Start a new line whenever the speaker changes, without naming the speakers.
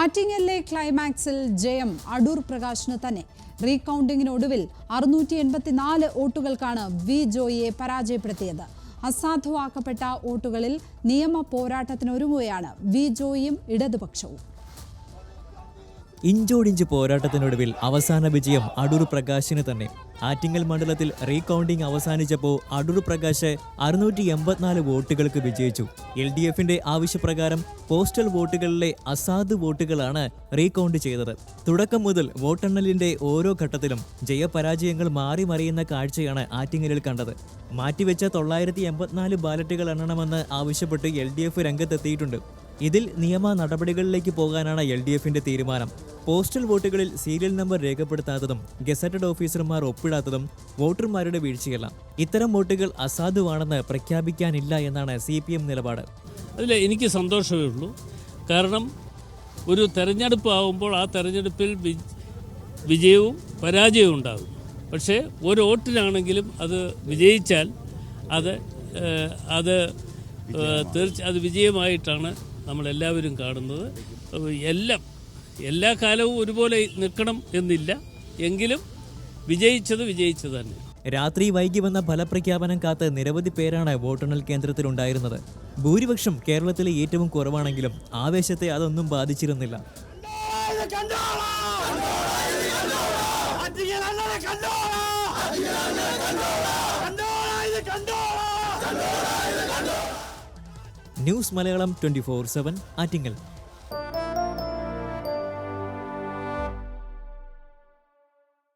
ആറ്റിങ്ങലിലെ ക്ലൈമാക്സിൽ ജയം അടൂർ പ്രകാശിന് തന്നെ. റീകൗണ്ടിങ്ങിനൊടുവിൽ അറുന്നൂറ്റി എൺപത്തിനാല് വോട്ടുകൾക്കാണ് വി ജോയിയെ പരാജയപ്പെടുത്തിയത്. അസാധുവാക്കപ്പെട്ട വോട്ടുകളിൽ നിയമ പോരാട്ടത്തിനൊരുങ്ങുകയാണ് വി ജോയിയും ഇടതുപക്ഷവും.
ഇഞ്ചോടിഞ്ച് പോരാട്ടത്തിനൊടുവിൽ അവസാന വിജയം അടൂർ പ്രകാശിന് തന്നെ. ആറ്റിങ്ങൽ മണ്ഡലത്തിൽ റീകൗണ്ടിംഗ് അവസാനിച്ചപ്പോൾ അടൂർ പ്രകാശ് അറുന്നൂറ്റി എൺപത്തിനാല് വോട്ടുകൾക്ക് വിജയിച്ചു. എൽ ഡി എഫിന്റെ ആവശ്യപ്രകാരം പോസ്റ്റൽ വോട്ടുകളിലെ അസാധു വോട്ടുകളാണ് റീകൗണ്ട് ചെയ്തത്. തുടക്കം മുതൽ വോട്ടെണ്ണലിന്റെ ഓരോ ഘട്ടത്തിലും ജയപരാജയങ്ങൾ മാറി മറിയുന്ന കാഴ്ചയാണ് ആറ്റിങ്ങലിൽ കണ്ടത്. മാറ്റിവെച്ച തൊള്ളായിരത്തി എൺപത്തിനാല് ബാലറ്റുകൾ എണ്ണണമെന്ന് ആവശ്യപ്പെട്ട് എൽ ഡി എഫ് രംഗത്തെത്തിയിട്ടുണ്ട്. ഇതിൽ നിയമ നടപടികളിലേക്ക് പോകാനാണ് എൽ ഡി എഫിന്റെ തീരുമാനം. പോസ്റ്റൽ വോട്ടുകളിൽ സീരിയൽ നമ്പർ രേഖപ്പെടുത്താത്തതും ഗസറ്റഡ് ഓഫീസർമാർ ഒപ്പിടാത്തതും വോട്ടർമാരുടെ വീഴ്ചയല്ല. ഇത്തരം വോട്ടുകൾ അസാധുവാണെന്ന് പ്രഖ്യാപിക്കാനില്ല എന്നാണ് സി പി എം നിലപാട്.
അതിലെ എനിക്ക് സന്തോഷമേ ഉള്ളൂ. കാരണം ഒരു തെരഞ്ഞെടുപ്പ് ആകുമ്പോൾ ആ തെരഞ്ഞെടുപ്പിൽ വിജയവും പരാജയവും ഉണ്ടാകും. പക്ഷേ ഒരു വോട്ടിലാണെങ്കിലും അത് വിജയിച്ചാൽ അത് അത് തീർച്ച അത് വിജയമായിട്ടാണ് നമ്മളെല്ലാവരും കാണുന്നത്. എല്ലാം എല്ലാ കാലവും ഒരുപോലെ നിൽക്കണം എന്നില്ല. എങ്കിലും വിജയിച്ചത് വിജയിച്ചത് തന്നെ.
രാത്രി വൈകി വന്ന ഫലപ്രഖ്യാപനം കാത്ത് നിരവധി പേരാണ് വോട്ടെണ്ണൽ കേന്ദ്രത്തിലുണ്ടായിരുന്നത്. ഭൂരിപക്ഷം കേരളത്തിലെ ഏറ്റവും കുറവാണെങ്കിലും ആവേശത്തെ അതൊന്നും ബാധിച്ചിരുന്നില്ല. News Malayalam twenty four seven Attingal.